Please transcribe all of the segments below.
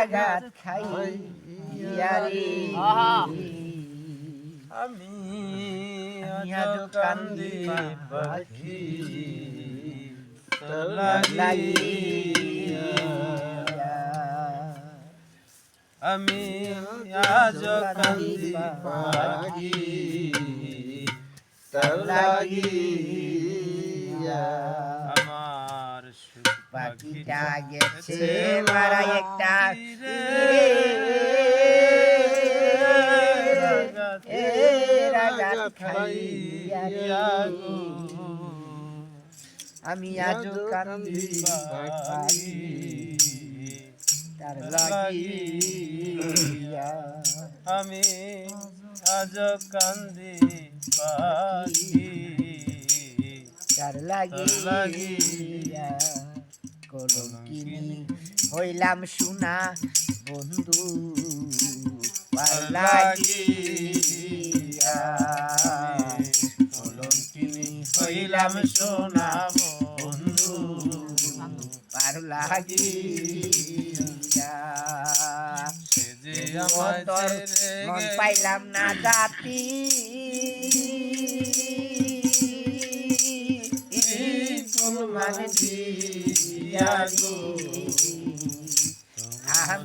আঘাত খাইয়া রে আমি আজ কান্দি পাখি আমি আজ কান্দি পাখি লাগিয়া পাখিটা গেছে মারা একটা আমি কান্দি তার লাগিয়া আমি আজ কান্দি পাখি তার লাগিয়া কলঙ্কিনী হইলাম সোনা বন্ধু? লাগিয়া কলঙ্কিনী হইলাম সোনা বন্ধু? পার লাগিয়া মন পাইলাম না জাতি।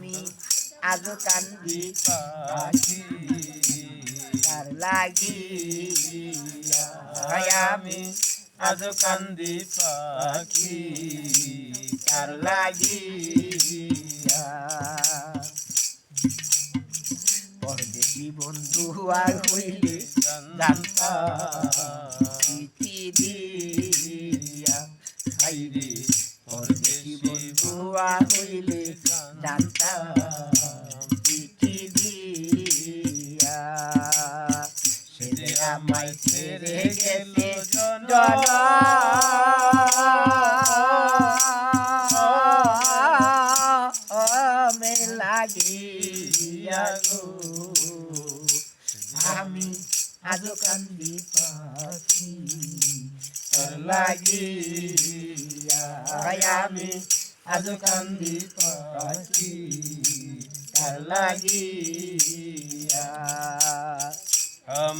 আমি আজও কান্দি তার লাগি আমি আজ কান্দি পাখি, তার লাগিয়া পরদেশি বন্ধু আর হইলে চিঠি দিয়া, হাইরে পরদেশি বন্ধু আর হইলে জানতাম দিয়া। সে আমায় ছেড়ে জন মে লাগিয়া আমি আজও কান্দি পাখি লাগিয়া। আমি আজও কান্দি পাখি। লাগিয়া।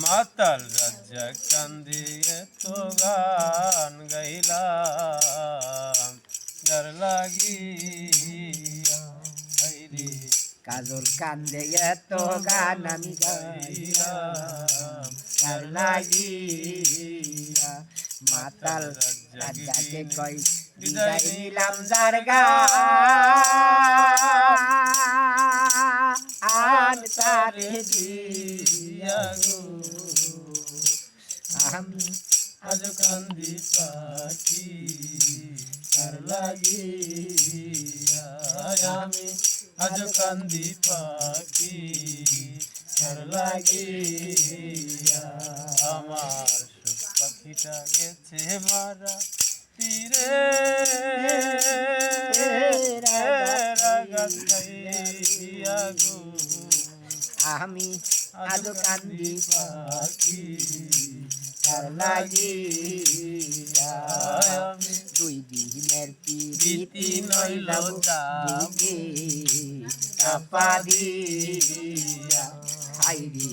মাতাল রাজা কান্দিয়ে তো গান গাইলাম যার লাগিয়া। হাইরে কাজল কান্দে এত গান আমি গাইলাম তার লাগিয়া। মাতাল রাজাকে কই বিদায় নিলাম যার গান? তারে দিয়া গো আমি আজ কান্দি পাখি তার লাগিয়া আমি আজ কান্দি পাখি তার লাগিয়া আমার পাখিটা গেছে মারা তীরে রাগাত খাইয়া গো আমি আজ কান্দি পাখি তার আমি দুই দিনের রীতি প্রীতি নইল নইল যাব বুকে চাপা দিয়া হাইরে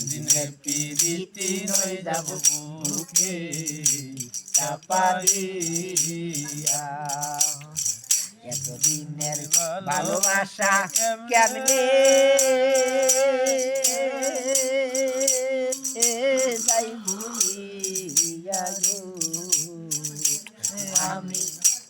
দিনের পিরিতি নই যাব বুকে চাপা দিয়া। এতদিনের ভালোবাসা কেমনে